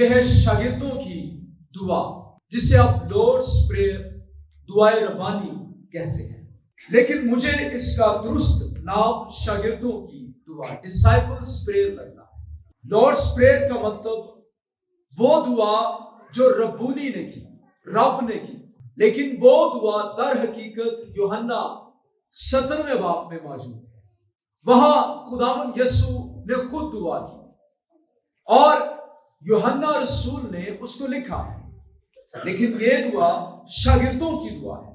یہ ہے شاگردوں کی دعا، جسے آپ لارڈس پریئر دعائے ربانی کہتے ہیں۔ لیکن مجھے اس کا درست نام شاگردوں کی دعا ڈسائپلس پریئر لگتا ہے۔ لارڈس پریئر کا مطلب وہ دعا جو ربونی نے کی، رب نے کی۔ لیکن وہ دعا در حقیقت یوحنا سترویں باپ میں موجود ہے۔ وہاں خداون یسو نے خود دعا کی۔ اور یوحنا رسول نے اس کو لکھا۔ ہے لیکن یہ دعا شاگردوں کی دعا ہے۔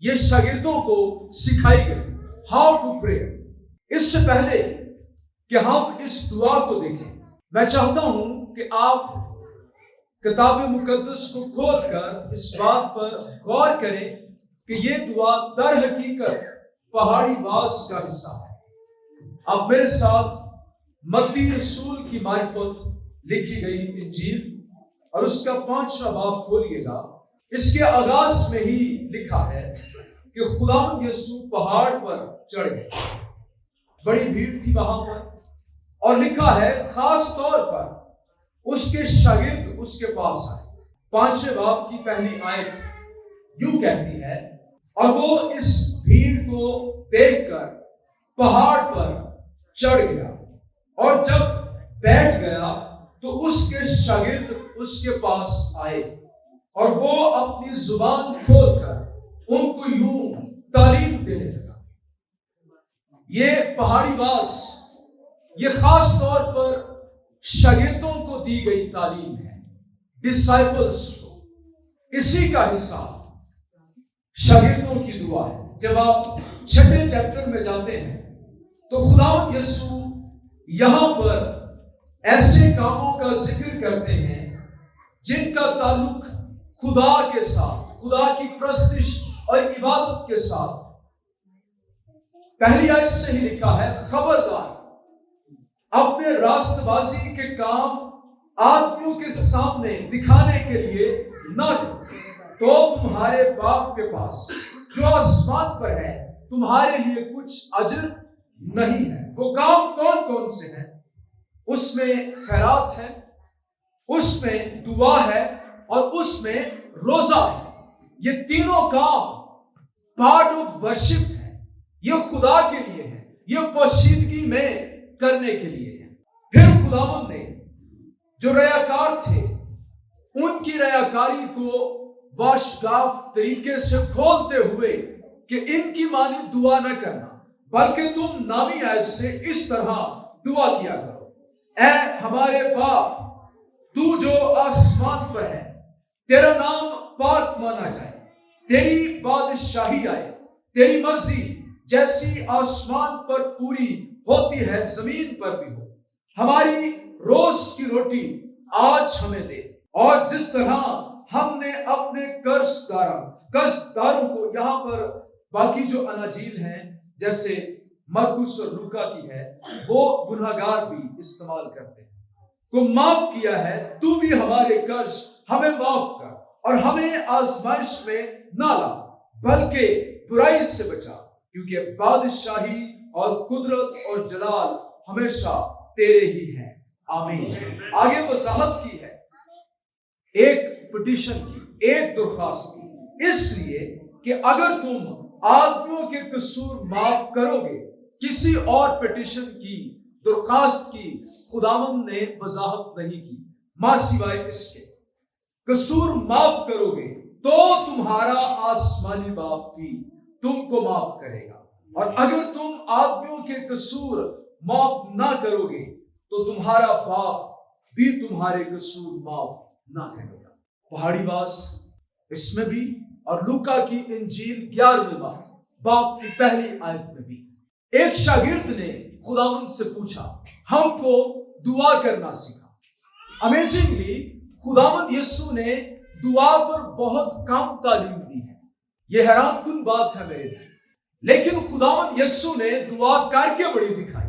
یہ شاگردوں کو سکھائی گئی۔ ہاؤ ٹو پرے اس سے پہلے کہ ہم اس دعا کو دیکھیں۔ میں چاہتا ہوں کہ آپ کتاب مقدس کو کھول کر اس بات پر غور کریں کہ یہ دعا در حقیقت پہاڑی باز کا حصہ ہے۔ اب میرے ساتھ متی رسول کی معرفت لکھی گئی انجیل اور اس کا پانچواں باب کھولیے گا۔ اس کے آغاز میں ہی لکھا ہے کہ خدا یسو پہاڑ پر چڑھ گئے۔ بڑی بھیڑ تھی وہاں پر۔ اور لکھا ہے خاص طور پر اس کے شاگرد اس کے پاس آئے۔ پانچویں باپ کی پہلی آیت یوں کہتی ہے، اور وہ اس بھیڑ کو دیکھ کر پہاڑ پر چڑھ گیا۔ تو اس کے شاگرد اس کے پاس آئے اور وہ اپنی زبان کھول کر ان کو یوں تعلیم دینے لگا۔ یہ پہاڑی باس یہ خاص طور پر شاگردوں کو دی گئی تعلیم ہے ڈسائپلس کو۔ اسی کا حصہ شاگردوں کی دعا ہے۔ جب آپ چھٹے چیپٹر میں جاتے ہیں تو خدا یسو یہاں پر ایسے کاموں کا ذکر کرتے ہیں جن کا تعلق خدا کے ساتھ، خدا کی پرستش اور عبادت کے ساتھ۔ پہلی آیت سے ہی لکھا ہے، خبردار۔ اپنے راست بازی کے کام آدمیوں کے سامنے دکھانے کے لیے نہ تو تمہارے باپ کے پاس جو آسمان پر ہے، تمہارے لیے کچھ اجر نہیں ہے۔ وہ کام کون کون سے ہیں؟ اس میں خیرات ہے، اس میں دعا ہے اور اس میں روزہ ہے۔ یہ تینوں کام پارٹ آف ورشپ ہے۔ یہ خدا کے لیے ہے۔ یہ پوشیدگی میں کرنے کے لیے ہے۔ پھر خداون نے جو ریاکار تھے، ان کی ریاکاری کو باشگاف طریقے سے کھولتے ہوئے کہ ان کی مانی دعا نہ کرنا، بلکہ تم نامی ایس سے اس طرح دعا کیا کرو۔ اے ہمارے باپ، تو جو آسمان پر ہے، تیرا نام پاک مانا جائے۔ تیری بادشاہی آئے، تیری مرضی جیسی آسمان پر پوری ہوتی ہے، زمین پر بھی ہو۔ ہماری روز کی روٹی آج ہمیں دے۔ اور جس طرح ہم نے اپنے قرض داروں قرض داروں کو یہاں پر باقی جو اناجیل ہیں، جیسے مرکس اور لکا کی ہے، وہ گناہگار بھی استعمال کرتے ہیں۔ کو معاف کیا ہے، تو بھی ہمارے قرض ہمیں معاف کر اور ہمیں آزمائش میں نہ لا، بلکہ برائی سے بچا۔ کیونکہ بادشاہی اور قدرت اور جلال ہمیشہ تیرے ہی ہیں۔ آمین۔ آگے وضاحت کی ہے۔ ایک پٹیشن کی، ایک درخواست کی۔ اس لیے کہ اگر تم آدمیوں کے قصور معاف کرو گے کسی اور پٹیشن کی، درخواست کی خداون نے وضاحت نہیں کی۔ ماں سوائے اس کے۔ قصور معاف کرو گے تو تمہارا آسمانی باپ بھی تم کو معاف کرے گا۔ اور اگر تم آدمیوں کے قصور معاف نہ کرو گے تو تمہارا باپ بھی تمہارے قصور معاف نہ کرے گا۔ پہاڑی باز، اس میں بھی اور لوکا کی انجیل گیارہویں بات باپ کی پہلی آیت میں بھی۔ ایک شاگرد نے خداون سے پوچھا، ہم کو دعا کرنا سیکھا امیزنگلی خداون یسو نے دعا پر بہت کم تعلیم دی ہے۔ یہ حیران کن بات ہے میرے لیے لیکن خداون یسو نے دعا کر کے بڑی دکھائی۔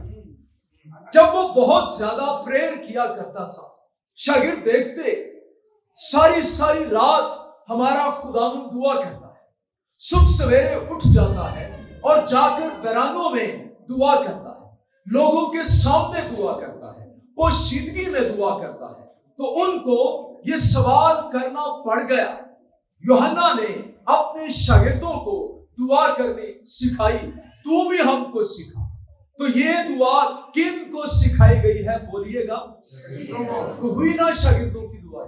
جب وہ بہت زیادہ پریئر کیا کرتا تھا، شاگرد دیکھتے، ساری ساری رات ہمارا خداون دعا کرتا ہے۔ صبح سویرے اٹھ جاتا ہے۔ اور جا کر ویرانوں میں دعا کرتا ہے، لوگوں کے سامنے دعا کرتا ہے، پوشیدگی میں دعا کرتا ہے۔ تو ان کو یہ سوال کرنا پڑ گیا۔ یوحنا نے اپنے شاگردوں کو دعا کرنی سکھائی۔ تو بھی ہم کو سکھا۔ تو یہ دعا کن کو سکھائی گئی ہے بولیے گا؟ تو ہوئی نا شاگردوں کی دعا۔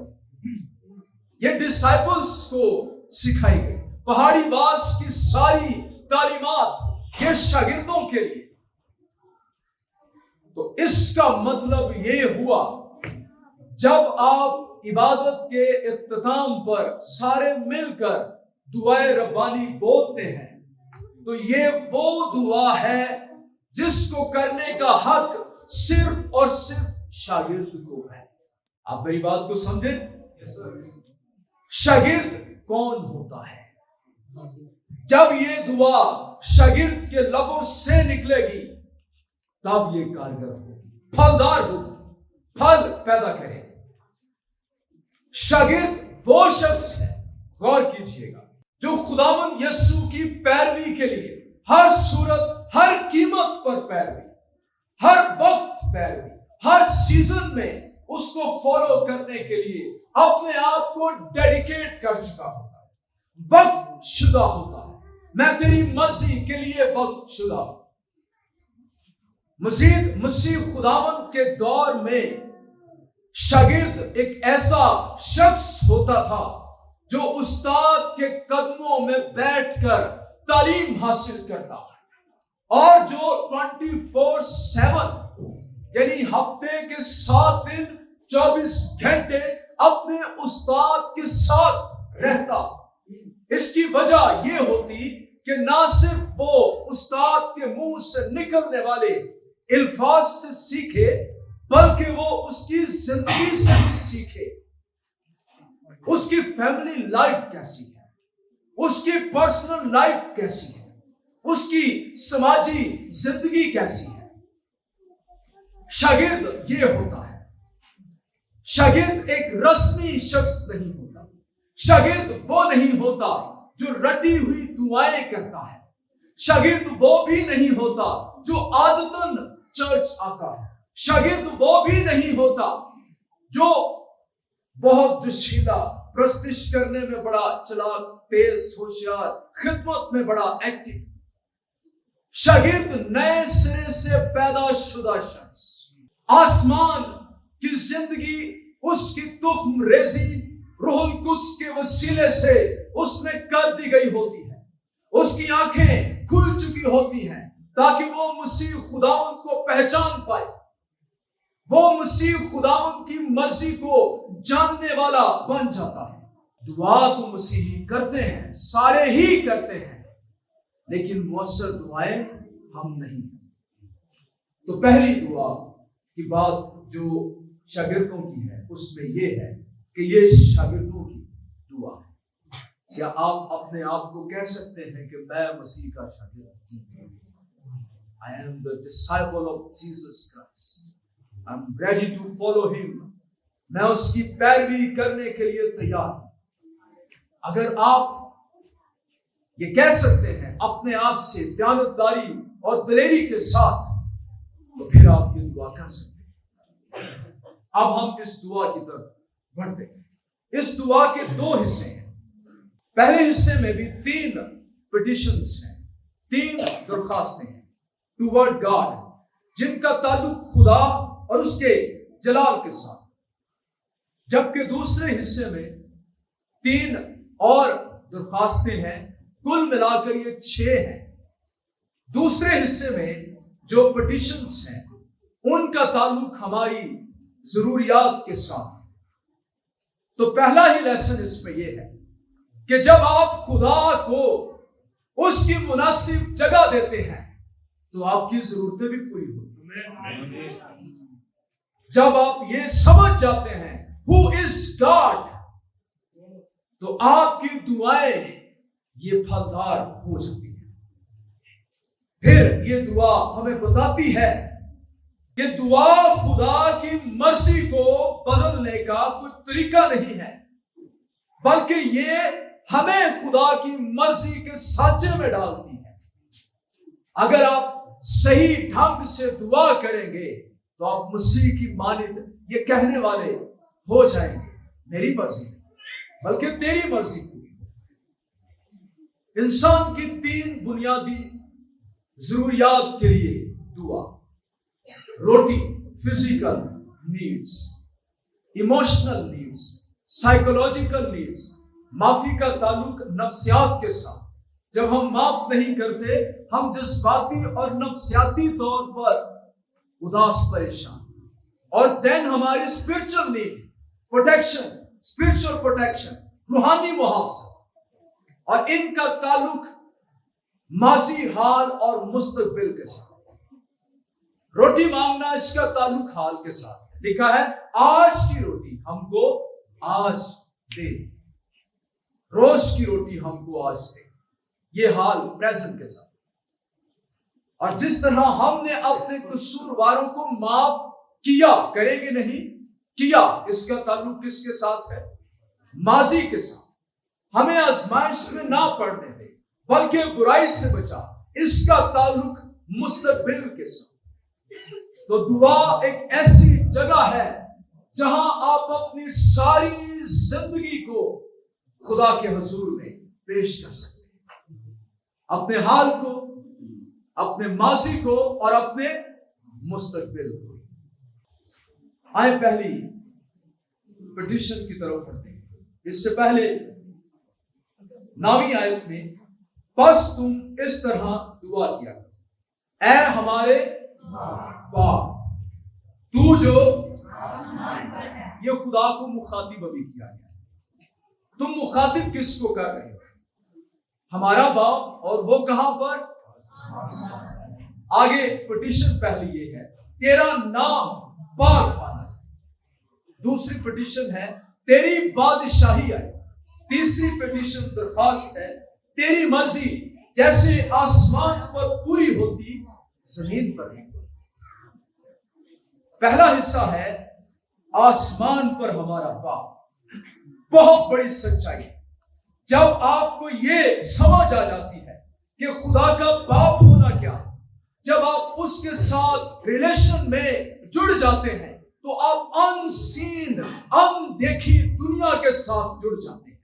یہ ڈسائپلس کو سکھائی گئی۔ پہاڑی باس کی ساری تعلیمات یہ شاگردوں کے لیے۔ تو اس کا مطلب یہ ہوا جب آپ عبادت کے اختتام پر سارے مل کر دعائیں ربانی بولتے ہیں تو یہ وہ دعا ہے جس کو کرنے کا حق صرف اور صرف شاگرد کو ہے۔ آپ میری بات کو سمجھیں؟ شاگرد کون ہوتا ہے؟ جب یہ دعا شاگرد کے لبوں سے نکلے گی، تب یہ کارگر ہوگی، پھلدار ہوگی، پھل پیدا کرے شاگرد وہ شخص ہے، غور کیجیے گا، جو خداون یسو کی پیروی کے لیے ہر صورت، ہر قیمت پر پیروی، ہر وقت پیروی، ہر سیزن میں اس کو فالو کرنے کے لیے اپنے آپ کو ڈیڈیکیٹ کر چکا ہوتا ہے۔ وقت شدہ ہوتا ہے۔ میں تیری مرضی کے لیے وقت شدہ مزید مسیح خداون کے دور میں شاگرد ایک ایسا شخص ہوتا تھا جو استاد کے قدموں میں بیٹھ کر تعلیم حاصل کرتا اور جو ٹوینٹی فور سیون یعنی ہفتے کے سات دن، چوبیس گھنٹے اپنے استاد کے ساتھ رہتا۔ اس کی وجہ یہ ہوتی کہ نہ صرف وہ استاد کے منہ سے نکلنے والے الفاظ سے سیکھے، بلکہ وہ اس کی زندگی سے بھی سیکھے۔ اس کی فیملی لائف کیسی ہے؟ اس کی پرسنل لائف کیسی ہے؟ اس کی سماجی زندگی کیسی ہے؟ شاگرد یہ ہوتا ہے۔ شاگرد ایک رسمی شخص نہیں ہوتا۔ شاگرد وہ نہیں ہوتا جو رٹی ہوئی دعائیں کرتا ہے۔ شاگرد وہ بھی نہیں ہوتا جو عادتن چرچ آتا ہے۔ شاگرد وہ بھی نہیں ہوتا جو بہت جشیدہ پرستش کرنے میں بڑا چلاک، تیز ہوشیار، خدمت میں بڑا ایکٹیو شاگرد نئے سرے سے پیدا شدہ شخص۔ آسمان کی زندگی، اس کی تخم ریزی، روح القدس کے وسیلے سے اس میں کر دی گئی ہوتی ہے۔ اس کی آنکھیں کھل چکی ہوتی ہیں تاکہ وہ مسیح خداون کو پہچان پائے۔ وہ مسیح خداون کی مرضی کو جاننے والا بن جاتا ہے۔ دعا تو مسیحی کرتے ہیں، سارے ہی کرتے ہیں۔ لیکن مؤثر دعائیں ہم نہیں۔ تو پہلی دعا کی بات جو شاگردوں کی ہے، اس میں یہ ہے کہ یہ شاگردوں کی کیا آپ اپنے آپ کو کہہ سکتے ہیں کہ میں مسیح کا شاگرد ہوں؟ I am the disciple of Jesus Christ. Ready to follow ہم میں اس کی پیروی کرنے کے لیے تیار ہوں۔ اگر آپ یہ کہہ سکتے ہیں اپنے آپ سے دیانتداری اور دلیری کے ساتھ، تو پھر آپ یہ دعا کر سکتے ہیں۔ اب ہم اس دعا کی طرف بڑھتے ہیں۔ اس دعا کے دو حصے ہیں۔ پہلے حصے میں بھی تین پٹیشنز ہیں، تین درخواستیں ہیں ٹو ورڈ گاڈ جن کا تعلق خدا اور اس کے جلال کے ساتھ۔ جبکہ دوسرے حصے میں تین اور درخواستیں ہیں، کل ملا کر یہ چھ ہیں۔ دوسرے حصے میں جو پٹیشنز ہیں، ان کا تعلق ہماری ضروریات کے ساتھ۔ تو پہلا ہی لیسن اس میں یہ ہے۔ کہ جب آپ خدا کو اس کی مناسب جگہ دیتے ہیں، تو آپ کی ضرورتیں بھی پوری ہوتی جب آپ یہ سمجھ جاتے ہیں ہو از گاڈ تو آپ کی دعائیں یہ پھلدار ہو جاتی ہیں۔ پھر یہ دعا ہمیں بتاتی ہے کہ دعا خدا کی مرضی کو بدلنے کا کوئی طریقہ نہیں ہے، بلکہ یہ ہمیں خدا کی مرضی کے سانچے میں ڈالتی ہے۔ اگر آپ صحیح ڈھنگ سے دعا کریں گے تو آپ مسیح کی مانند یہ کہنے والے ہو جائیں گے۔ میری مرضی بلکہ تیری مرضی۔ انسان کی تین بنیادی ضروریات کے لیے دعا۔ روٹی physical needs emotional needs psychological needs معافی کا تعلق نفسیات کے ساتھ۔ جب ہم معاف نہیں کرتے، ہم جذباتی اور نفسیاتی طور پر اداس پریشان۔ اور دین ہماری spiritual need protection spiritual protection روحانی محافظ اور ان کا تعلق ماضی حال اور مستقبل کے ساتھ۔ روٹی مانگنا اس کا تعلق حال کے ساتھ۔ لکھا ہے، آج کی روٹی ہم کو آج دے۔ روز کی روٹی ہم کو آج دے یہ حال پریزنٹ کے ساتھ۔ اور جس طرح ہم نے اپنے قصور والوں کو معاف کیا، کریں گے نہیں؟ کیا؟ اس کا تعلق کس کے ساتھ ہے؟ ماضی کے ساتھ۔ ہمیں آزمائش میں نہ پڑنے دے بلکہ برائی سے بچا۔ اس کا تعلق مستقبل کے ساتھ۔ تو دعا ایک ایسی جگہ ہے جہاں آپ اپنی ساری زندگی کو خدا کے حضور میں پیش کر سکتے ہیں۔ اپنے حال کو، اپنے ماضی کو اور اپنے مستقبل کو۔ آئے پہلی پٹیشن کی طرف پڑھتے ہیں۔ اس سے پہلے نامی آیت میں بس تم اس طرح دعا کیا۔ اے ہمارے باپ، تو جو یہ خدا کو مخاطب ابھی کیا گیا۔ تم مخاطب کس کو کر رہے ہمارا باپ اور وہ کہاں پر؟ آگے پٹیشن پہلی یہ ہے، تیرا نام پاک پانا دوسری پٹیشن ہے، تیری بادشاہی آئے تیسری پٹیشن درخواست ہے، تیری مرضی جیسے آسمان پر پوری ہوتی، زمین پر نہیں پہلا حصہ ہے، آسمان پر ہمارا باپ۔ بہت بڑی سچائی ہے۔ جب آپ کو یہ سمجھ آ جاتی ہے کہ خدا کا باپ ہونا کیا جب آپ اس کے ساتھ ریلیشن میں جڑ جاتے ہیں، تو آپ ان سین ان دیکھی دنیا کے ساتھ جڑ جاتے ہیں۔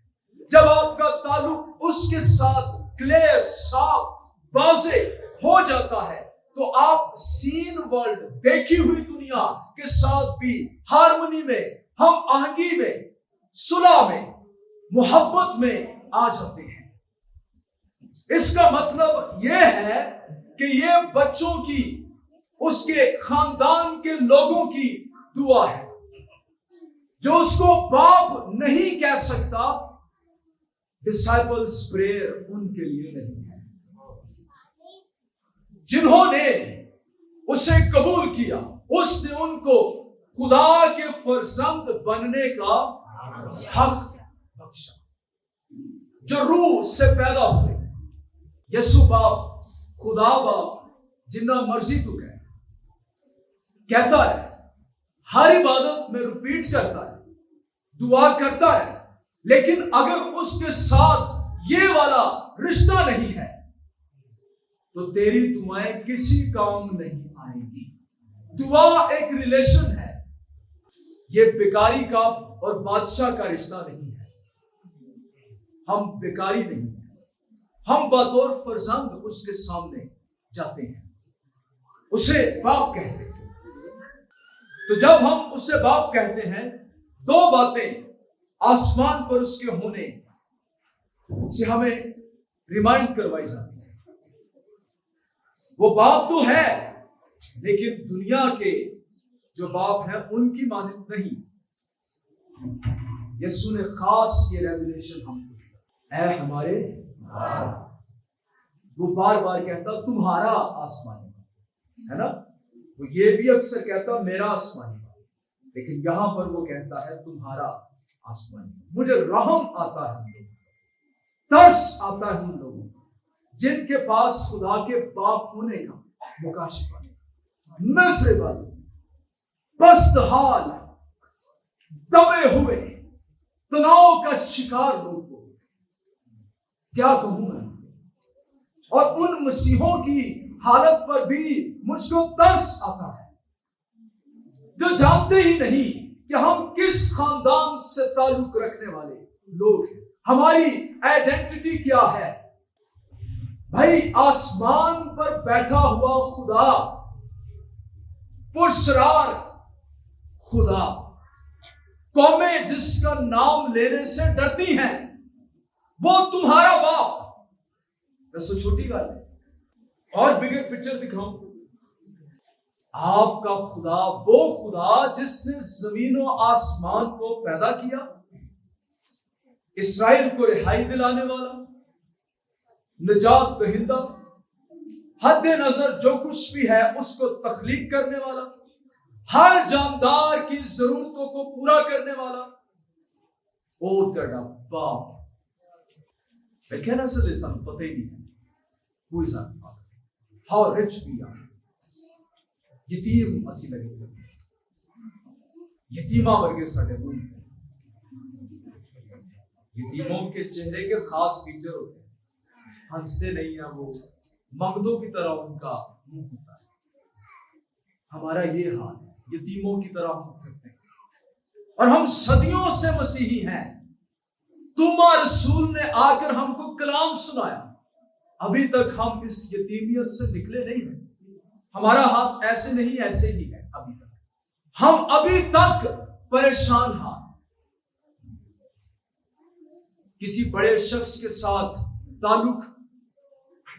جب آپ کا تعلق اس کے ساتھ کلیئر صاف، واضح ہو جاتا ہے، تو آپ سین ورلڈ دیکھی ہوئی دنیا کے ساتھ بھی ہارمونی میں، ہم آہنگی میں صلح میں، محبت میں آ جاتے ہیں۔ اس کا مطلب یہ ہے کہ یہ بچوں کی، اس کے خاندان کے لوگوں کی دعا ہے۔ جو اس کو باپ نہیں کہہ سکتا ڈسائبلس پریئر ان کے لیے نہیں ہے۔ جنہوں نے اسے قبول کیا، اس نے ان کو خدا کے فرزند بننے کا حق بخشا۔ جو روح سے پیدا ہوئے یسو باپ، خدا باپ جنا مرضی تو کہ کہتا ہے، ہر عبادت میں رپیٹ کرتا ہے، دعا کرتا ہے، لیکن اگر اس کے ساتھ یہ والا رشتہ نہیں ہے، تو تیری دعائیں کسی کام نہیں آئیں گی۔ دعا ایک ریلیشن ہے۔ یہ بیکاری کا اور بادشاہ کا رشتہ نہیں ہے۔ ہم بیکاری نہیں ہیں۔ ہم بطور فرزند اس کے سامنے جاتے ہیں۔ اسے باپ کہتے ہیں۔ تو جب ہم اسے باپ کہتے ہیں، دو باتیں آسمان پر اس کے ہونے سے ہمیں ریمائنڈ کروائی جاتی وہ باپ تو ہے، لیکن دنیا کے جو باپ ہیں ان کی مانت نہیں۔ یسو نے خاص یہ ریگولیشن ہم کو اے ہمارے وہ بار بار کہتا، تمہارا آسمانی ہے نا؟ وہ یہ بھی اکثر کہتا، میرا آسمانی لیکن یہاں پر وہ کہتا ہے، تمہارا آسمانی مجھے رحم آتا ہے ترس آتا ہے ان لوگوں جن کے پاس خدا کے باپ ہونے کا مکاشفہ نہیں۔ نسر بل پست حال دبے ہوئے، تناؤ کا شکار لوگ کو کیا کہوں میں؟ اور ان مسیحوں کی حالت پر بھی مجھ کو ترس آتا ہے۔ جو جانتے ہی نہیں کہ ہم کس خاندان سے تعلق رکھنے والے لوگ ہیں۔ ہماری آئیڈینٹی کیا ہے؟ بھائی، آسمان پر بیٹھا ہوا خدا، پرسرار خدا۔ قومیں جس کا نام لینے سے ڈرتی ہیں، وہ تمہارا باپ۔ ویسے چھوٹی بات ہے۔ اور بگر پکچر دکھاؤں۔ آپ کا خدا، وہ خدا جس نے زمین و آسمان کو پیدا کیا، اسرائیل کو رہائی دلانے والا، نجات دہندہ، حد نظر جو کچھ بھی ہے، اس کو تخلیق کرنے والا۔ ہر جاندار کی ضرورتوں کو پورا کرنے والا۔ اور تیرا باپ۔ کہنا سر سان پتہ ہی نہیں کوئی سان ہاؤ رچ بھی آ یتیم اسی لگے یتیمہ ورگے سڑے ہوئے یتیموں کے چہرے کے خاص فیچر ہوتے ہیں۔ ہنستے نہیں ہیں وہ۔ مغدوں کی طرح ان کا منہ ہوتا ہے۔ ہمارا یہ حال ہے۔ یتیموں کی طرح ہم کرتے ہیں۔ اور ہم صدیوں سے مسیحی ہیں۔ تم اور رسول نے آ کر ہم کو کلام سنایا۔ ابھی تک ہم اس یتیمیت سے نکلے نہیں ہیں۔ ہمارا ہاتھ ایسے نہیں، ایسے ہی ہے۔ ابھی تک۔ ہم ابھی تک پریشان ہاں کسی بڑے شخص کے ساتھ تعلق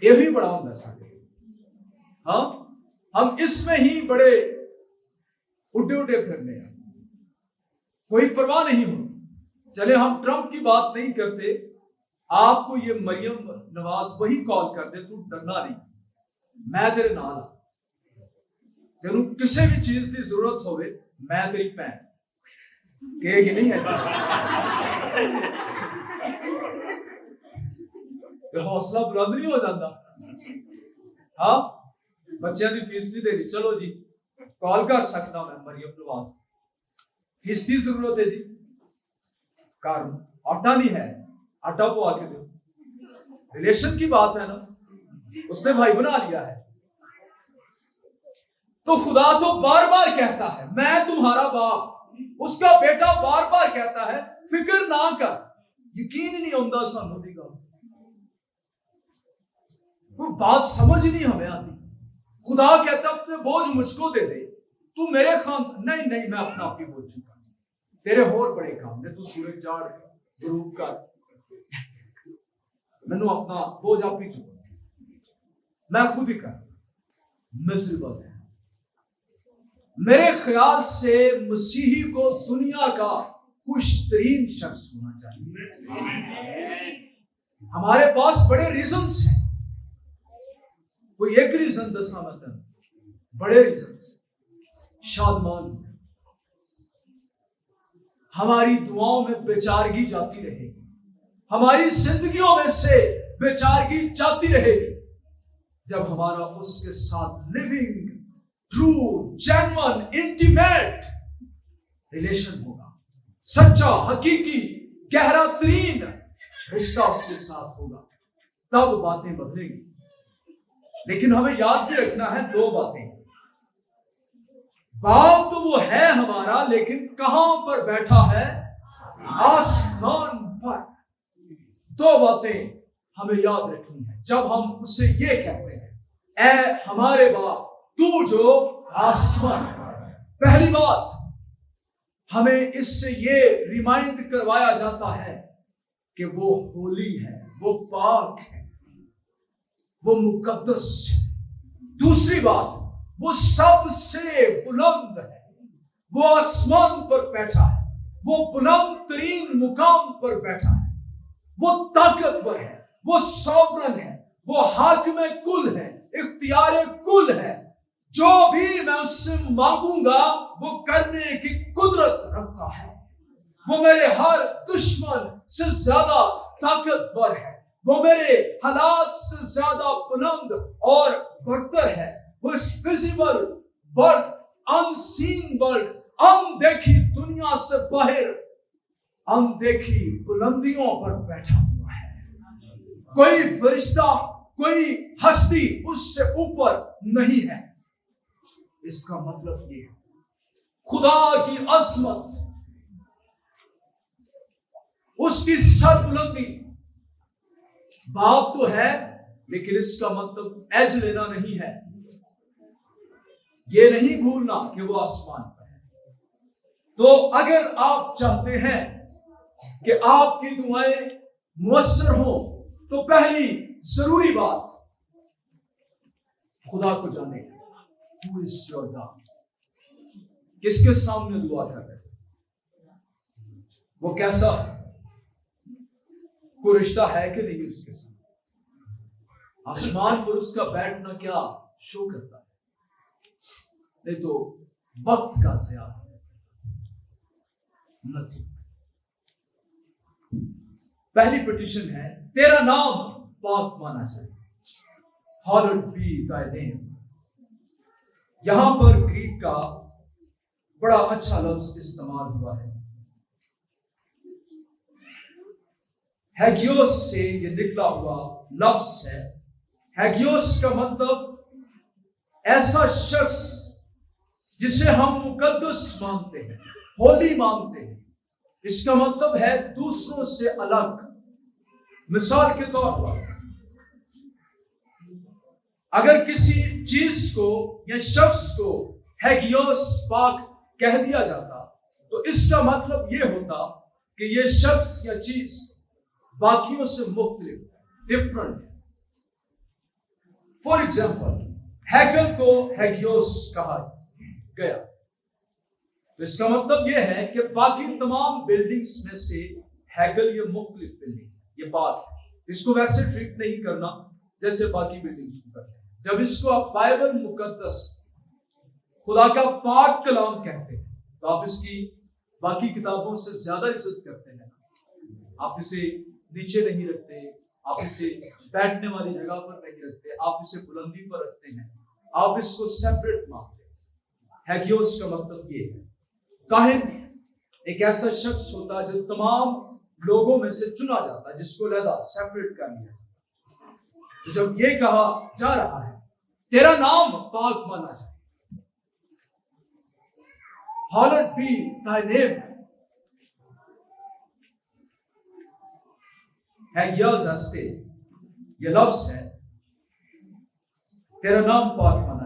یہی بڑا ہوتا ہے۔ ہاں؟ ہم اس میں ہی بڑے اڈے اڈے پھرنے ہیں کوئی پرواہ نہیں ہوتی چلے ہم ٹرمپ کی بات نہیں کرتے آپ کو یہ مریم نواز وہی کال کر دے تو ڈرنا نہیں میں تیرے نال ہوں تینوں کسی بھی چیز کی ضرورت ہوئے میں تیری بھن کہ گی نہیں ہے حوصلہ بلند نہیں ہو جاتا ہاں بچیاں دی فیس نہیں دینی چلو جی کال کر سکتا میں، مریم نواز۔ فیس کی ضرورت ہے جی؟ کار آٹا نہیں ہے۔ آٹا کو آ کے دو۔ ریلیشن کی بات ہے نا۔ اس نے بھائی بنا لیا ہے۔ تو خدا تو بار بار کہتا ہے، میں تمہارا باپ۔ اس کا بیٹا بار بار کہتا ہے، فکر نہ کر۔ یقین نہیں ہوتا سانو دی گل۔ کوئی بات سمجھ نہیں ہمیں آتی۔ خدا کہتا اپنے بوجھ مجھ کو دے دے۔ تو میرے خان نہیں نہیں، میں اپنا آپ کی بوجھ چکا تیرے اور بڑے کام نے تو سورج جاڑ غروب کر مینو اپنا بوجھ آپ ہی چکا میں خود ہی کر مصیبت ہے میرے خیال سے مسیحی کو دنیا کا خوش ترین شخص ہونا چاہیے۔ ہمارے پاس بڑے ریزنس ہیں۔ کوئی ایک ریزن دسا میں بڑے ریزن شادمان ہماری دعاؤں میں بیچارگی جاتی رہے گی۔ ہماری زندگیوں میں سے بیچارگی جاتی رہے گی۔ جب ہمارا اس کے ساتھ living true genuine intimate relation ہوگا۔ سچا، حقیقی، گہرا ترین رشتہ اس کے ساتھ ہوگا۔ تب باتیں بدلیں گی۔ لیکن ہمیں یاد بھی رکھنا ہے دو باتیں۔ باپ تو وہ ہے ہمارا، لیکن کہاں پر بیٹھا ہے؟ آسمان پر۔ دو باتیں ہمیں یاد رکھنی ہے جب ہم اسے یہ کہتے ہیں، اے ہمارے باپ، تو جو آسمان۔ پہلی بات، ہمیں اس سے یہ ریمائنڈ کروایا جاتا ہے کہ وہ ہولی ہے، وہ پاک ہے، وہ مقدس ہے۔ دوسری بات وہ سب سے بلند ہے۔ وہ آسمان پر بیٹھا ہے۔ وہ بلند ترین مقام پر بیٹھا ہے۔ وہ طاقتور ہے۔ وہ سوبرن ہے۔ وہ حاکم کل ہے۔ اختیار کل ہے۔ جو بھی میں اس سے مانگوں گا، وہ کرنے کی قدرت رکھتا ہے۔ وہ میرے ہر دشمن سے زیادہ طاقتور ہے۔ وہ میرے حالات سے زیادہ بلند اور برتر ہے۔ اس feasible bird unseen bird ان دیکھی دنیا سے باہر، ان دیکھی بلندیوں پر بیٹھا ہوا ہے۔ کوئی فرشتہ، کوئی ہستی اس سے اوپر نہیں ہے۔ اس کا مطلب یہ ہے، خدا کی عظمت، اس کی سر بلندی باپ تو ہے، لیکن اس کا مطلب ایج لینا نہیں ہے۔ یہ نہیں بھولنا کہ وہ آسمان پر ہے۔ تو اگر آپ چاہتے ہیں کہ آپ کی دعائیں مؤثر ہوں، تو پہلی ضروری بات خدا کو جانے کس کے سامنے دعا کر رہے وہ کیسا کوئی رشتہ ہے کہ نہیں اس کے ساتھ آسمان پر اس کا بیٹھنا کیا شو کرتا ہے؟ نہیں تو وقت کا ضیاع ہے پہلی پٹیشن ہے تیرا نام پاک مانا جائے ہالڈ بی thy name یہاں پر گریک کا بڑا اچھا لفظ استعمال ہوا ہے ہیگیوس سے یہ نکلا ہوا لفظ ہے ہیگیوس کا مطلب ایسا شخص جسے ہم مقدس مانتے ہیں، ہولی مانتے ہیں۔ اس کا مطلب ہے دوسروں سے الگ۔ مثال کے طور پر، اگر کسی چیز کو یا شخص کو ہیگیوس پاک کہہ دیا جاتا، تو اس کا مطلب یہ ہوتا کہ یہ شخص یا چیز باقیوں سے مختلف ڈفرنٹ فار ایگزامپل ہیگل کو ہیگیوس کہا گیا۔ تو اس کا مطلب یہ ہے کہ باقی تمام بلڈنگز میں سے ہیگل یہ مختلف بلڈنگ یہ بات اس کو ویسے ٹریٹ نہیں کرنا، جیسے باقی بلڈنگز کو کرتے ہیں۔ جب اس کو آپ بائبل مقدس، خدا کا پاک کلام کہتے ہیں، تو آپ اس کی باقی کتابوں سے زیادہ عزت کرتے ہیں۔ آپ اسے نیچے نہیں رکھتے، آپ اسے بیٹھنے والی جگہ پر نہیں رکھتے، آپ اسے بلندی پر رکھتے ہیں۔ آپ اس کو سیپریٹ مانتے ہیں۔ ہیگیوس کا مطلب یہ ہے۔ کاہن ایک ایسا شخص ہوتا ہے جو تمام لوگوں میں سے چنا جاتا ہے، جس کو لہدا سیپریٹ کر لیا تو جب یہ کہا جا رہا ہے، تیرا نام پاک مانا جائے۔ حالت بھی thy name ہے۔ یہ یہ لفظ ہے، تیرا نام پاک مانا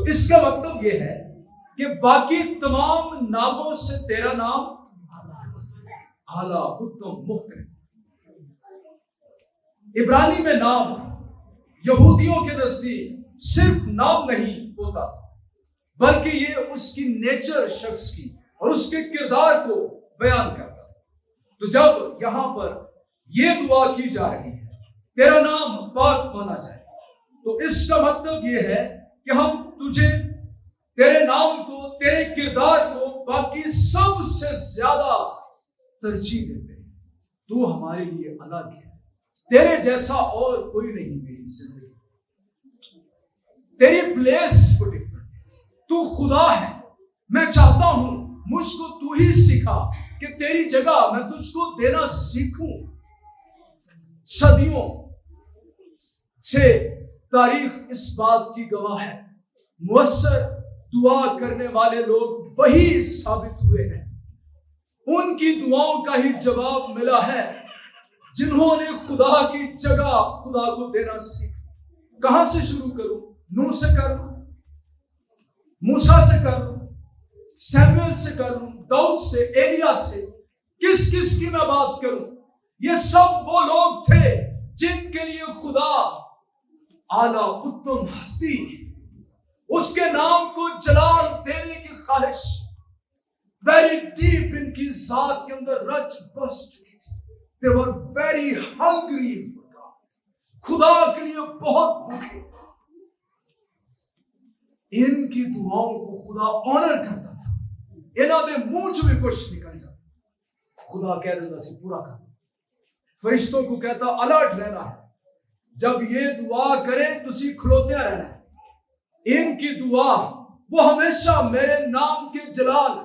تو اس کا مطلب یہ ہے کہ باقی تمام ناموں سے تیرا نام اعلی اتم مختلف عبرانی میں نام یہودیوں کے نزدیک صرف نام نہیں ہوتا، بلکہ یہ اس کی نیچر شخص کی اور اس کے کردار کو بیان کرتا تو جب یہاں پر یہ دعا کی جا رہی ہے، تیرا نام پاک مانا جائے، تو اس کا مطلب یہ ہے کہ ہم تجھے تیرے نام کو، تیرے کردار کو باقی سب سے زیادہ ترجیح دیتے ہیں۔ تو ہمارے لیے الگ ہے۔ تیرے جیسا اور کوئی نہیں میری زندگی۔ تیری پلیس کو ڈفرنٹ تو خدا ہے۔ میں چاہتا ہوں، مجھ کو تو ہی سکھا کہ تیری جگہ میں تجھ کو دینا سیکھوں۔ صدیوں سے تاریخ اس بات کی گواہ ہے۔ مؤثر دعا کرنے والے لوگ وہی ثابت ہوئے ہیں۔ ان کی دعاؤں کا ہی جواب ملا ہے جنہوں نے خدا کی جگہ خدا کو دینا سیکھ کہاں سے شروع کروں؟ نو سے کر لوں موسا سے کر لوں سیمل سے کر لوں دعوت سے؟ ایریا سے؟ کس کس کی میں بات کروں؟ یہ سب وہ لوگ تھے جن کے لیے خدا اعلی اتم ہستی، اس کے نام کو جلال دینے کی خواہش ویری ڈیپ ان کی ذات کے اندر رچ بس چکی تھی۔ They were very hungry for God خدا کے لیے بہت بھوکے۔ ان کی دعاؤں کو خدا آنر کرتا تھا۔ انہوں نے منہ چ بھی کچھ نکل جاتا خدا کہہ دیتا سی، پورا کر۔ فرشتوں کو کہتا الرٹ رہنا۔ ہے جب یہ دعا کریں تسی کھلوتے رہنا ان کی دعا وہ ہمیشہ میرے نام کے جلال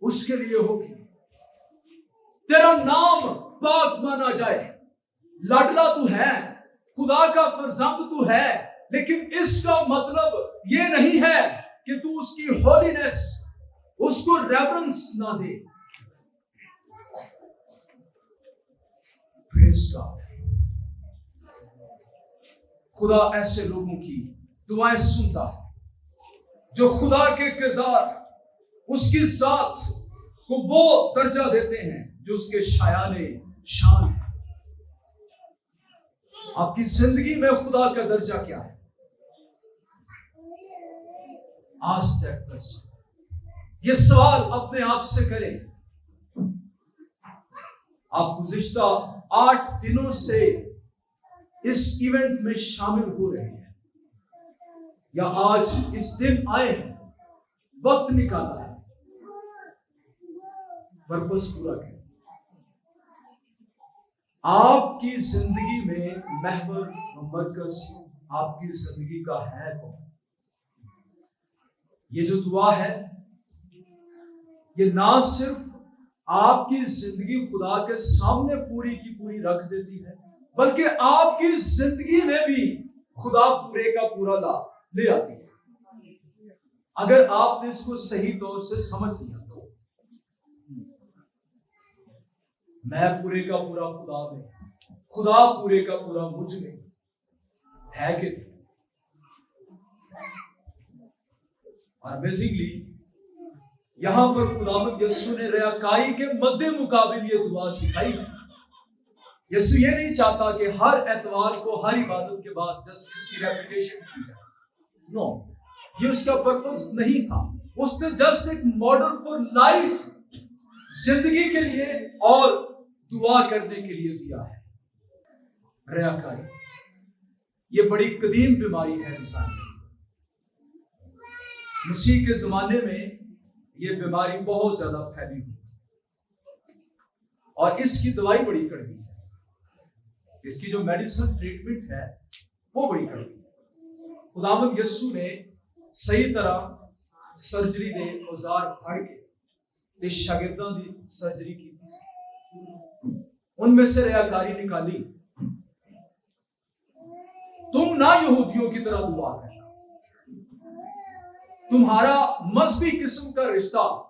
اس کے لیے ہوگی۔ تیرا نام پاک مانا جائے۔ لاڈلا تو ہے، خدا کا فرزند تو ہے، لیکن اس کا مطلب یہ نہیں ہے کہ تو اس کی ہولینس اس کو ریورنس نہ دے۔ Praise God. خدا ایسے لوگوں کی دعائیں سنتا ہے، جو خدا کے کردار، اس کی ذات کو وہ درجہ دیتے ہیں جو اس کے شایان شان ہے آپ کی زندگی میں خدا کا درجہ کیا ہے؟ آج تک یہ سوال اپنے آپ سے کریں۔ آپ گزشتہ آٹھ دنوں سے اس ایونٹ میں شامل ہو رہے ہیں۔ یا آج اس دن آئے ہیں۔ وقت نکالا ہے۔ پرپس پورا کریں۔ آپ کی زندگی میں محور مرکز آپ کی زندگی کا ہے کون؟ یہ جو دعا ہے، یہ نہ صرف آپ کی زندگی خدا کے سامنے پوری کی پوری رکھ دیتی ہے بلکہ آپ کی زندگی میں بھی خدا پورے کا پورا لابھ لے آتی ہے۔ اگر آپ نے اس کو صحیح طور سے سمجھ لیا تو۔ میں پورے کا پورا خدا میں خدا پورے کا پورا مجھ میں ہے کہ اور امیزنگلی یہاں پر خداوند یسو نے ریاکائی کے مد مقابل یہ دعا سکھائی۔ ہے یسو یہ نہیں چاہتا کہ ہر اعتوار کو، ہر عبادت کے بعد جسٹ اس کی ریپوٹیشن کی جائے۔ نو یہ اس کا پرپز نہیں تھا۔ اس نے جسٹ ایک ماڈل فار لائف زندگی کے لیے اور دعا کرنے کے لیے دیا ہے۔ ریاکاری یہ بڑی قدیم بیماری ہے انسان کی۔ مسیح کے زمانے میں یہ بیماری بہت زیادہ پھیلی ہوئی۔ اور اس کی دوائی بڑی کڑوی ہے۔ اس کی جو میڈیسن ٹریٹمنٹ ہے، وہ بڑی کڑوی ہے۔ خداوند یسو نے صحیح طرح سرجری دے اوزار پھڑ کے تے شاگرداں دی سرجری کی تھی ان میں سے ریاکاری نکالی۔ تم نہ یہودیوں کی طرح دعا کرنا۔ تمہارا مذہبی قسم کا رشتہ